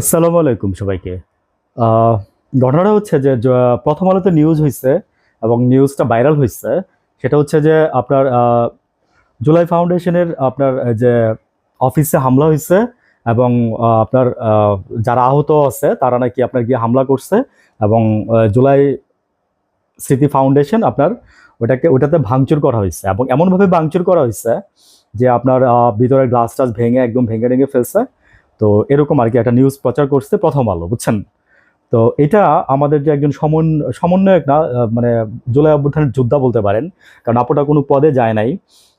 আসসালামু আলাইকুম সবাইকে। ঘটনাটা হচ্ছে যে প্রথম আলোতে নিউজ হয়েছে এবং নিউজটা ভাইরাল হয়েছে সেটা হচ্ছে যে, আপনার জুলাই ফাউন্ডেশনের আপনার যে অফিসে হামলা হয়েছে এবং আপনার যারা আহত আছে, তারা নাকি আপনার গিয়ে হামলা করছে এবং জুলাই স্মৃতি ফাউন্ডেশন আপনার ওটাকে, ওটাতে ভাঙচুর করা হয়েছে এবং এমনভাবে ভাঙচুর করা হয়েছে যে, আপনার ভিতরে গ্লাস টাস ভেঙে, একদম ভেঙে ভেঙে ফেলছে। তো এরকম আর কি একটা নিউজ প্রচার করছে প্রথম আলো, বুঝছেন? তো এটা আমাদের যে একজন সমন, সমন্বয়ক না মানে জুলাই অভ্যুত্থানের যোদ্ধা বলতে পারেন, কারণ আপুটা কোনো পদে যায় নাই।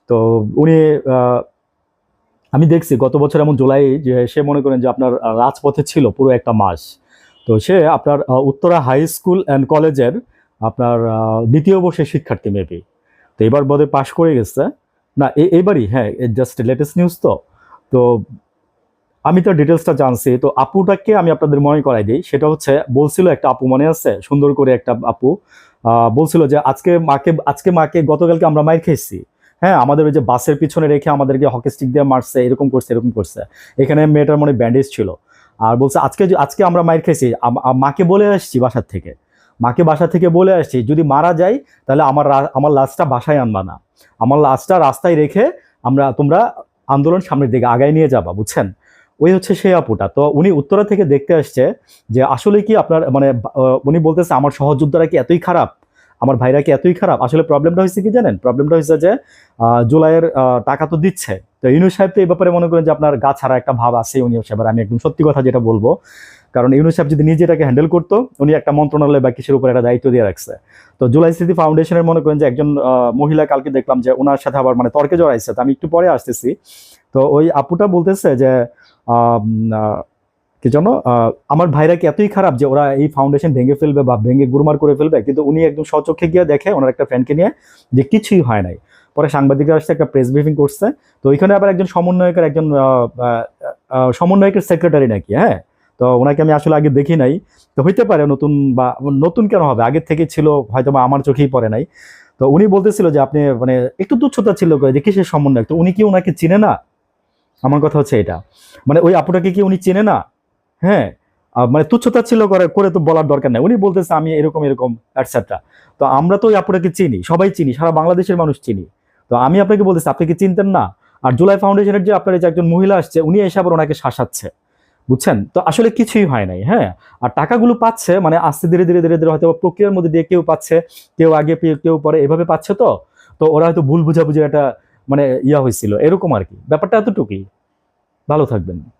তো উনি আমি দেখছি গত বছর এমন জুলাই যে সে মনে করেন যে আপনার রাজপথে ছিল পুরো একটা মাস। তো সে আপনার উত্তরা হাই স্কুল অ্যান্ড কলেজের আপনার দ্বিতীয় বর্ষের শিক্ষার্থী মেবি তো এবার বোধহয় পাশ করে গেছে। না এবারই হ্যাঁ জাস্ট লেটেস্ট নিউজ তো। তো আমি তো ডিটেলসটা জানছি, তো আপুটাকে আমি আপনাদের মনে করাই দিই। সেটা হচ্ছে, বলছিল একটা আপু, মনে আছে? সুন্দর করে একটা আপু। বলছিল যে, আজকে মাকে আজকে মাকে গতকালকে আমরা মায়ের খেয়েছি। হ্যাঁ আমাদের ওই যে বাসের পিছনে রেখে আমাদেরকে হকি স্টিক দিয়ে মারছে, এরকম করছে এরকম করছে। এখানে মেয়েটার মনে ব্যান্ডেজ ছিল। আর বলছে, আজকে আজকে আমরা মায়ের খেয়েছি মাকে বলে আসছি বাসার থেকে। মাকে বাসা থেকে বলে আসছি, যদি মারা যাই, তাহলে আমার আমার লাশটা বাসায় আনবা না। আমার লাশটা রাস্তায় রেখে আমরা, তোমরা আন্দোলন সামনের দিকে আগায় নিয়ে যাবা, বুঝছেন? ওই হচ্ছে সেই আপুটা। তো উনি উত্তরা থেকে দেখতে আসছে যে আসলে কি আপনার মানে উনি বলতেছে আমার সহযোদ্ধারা কি এতই খারাপ? আমার ভাইরা কি এতই খারাপ? আসলে প্রবলেমটা হয়েছে কি জানেন? প্রবলেমটা হয়েছে যে জুলাইয়ের টাকা তো দিচ্ছে। তো ইউনুস সাহেব তো এই ব্যাপারে মনে করেন যে আপনার গা ছাড়া একটা ভাব আছে উনি সাহেবের আমি একদম সত্যি কথা যেটা বলব, কারণ ইউনুস সাহেব যদি নিজে এটাকে হ্যান্ডেল করতো, উনি একটা মন্ত্রণালয় বা কিসের উপর একটা দায়িত্ব দিয়ে রাখছে। তো জুলাই স্মৃতি ফাউন্ডেশনের মনে করেন যে একজন মহিলা কালকে দেখলাম যে ওনার সাথে আবার মানে তর্কে জড়াইছে। তো আমি একটু পরে আসতেছি। তো ওই আপুটা বলতেছে যে কি জানো? আমার ভাইরা কি এতই খারাপ যে ওরা এই ফাউন্ডেশন ভেঙে ফেলবে বা ভেঙে গুরুমার করে ফেলবে? কিন্তু উনি একদম সচক্ষে গিয়ে দেখে ওনার একটা ফ্রেন্ডকে নিয়ে যে কিছুই হয় নাই। পরে সাংবাদিকরা আসছে, একটা প্রেস ব্রিফিং করছে। তো ওইখানে আবার একজন সমন্বয়কের একজন সমন্বয়কের সেক্রেটারি নাকি হ্যাঁ? তো ওনাকে আমি আসলে আগে দেখি নাই। তো হইতে পারে নতুন বা নতুন কেন হবে? আগের থেকে ছিল হয়তো বা আমার চোখেই পড়ে নাই। তো উনি বলতেছিল যে আপনি মানে একটু তুচ্ছতা ছিল করে যে কিসের সমন্বয় তো উনি কি ওনাকে চিনে না? আমার কথা হচ্ছে এটা। মানে ওই আপুটাকে কি উনি চেনে না? হ্যাঁ? মানে তুচ্ছতা ছিল করে করে তো বলার দরকার নাই। উনি বলতেছে, আমি এরকম এরকম অ্যাটসেট্রা তো আমরা তো ওই আপুটাকে চিনি, সবাই চিনি, সারা বাংলাদেশের মানুষ চিনি। তো আমি আপনাকে বলতেছি, আপনি কি চিনতেন না? আর জুলাই ফাউন্ডেশনের যে আপনার যে একজন মহিলা আসছে, উনি এসে আবার ওনাকে শাসাচ্ছে। বুঝছেন? তো আসলে কিছুই হয় নাই হ্যাঁ? আর টাকাগুলো পাচ্ছে মানে আস্তে ধীরে ধীরে ধীরে ধীরে হয়তো প্রক্রিয়ার মধ্যে দিয়ে কেউ পাচ্ছে, কেউ আগে, কেউ পরে এভাবে পাচ্ছে তো? তো ওরা হয়তো ভুল বুঝাবুঝি একটা মানে ইয়া হয়েছিল এরকম আর কি। ব্যাপারটা এতটুকুই। ভালো থাকবেন।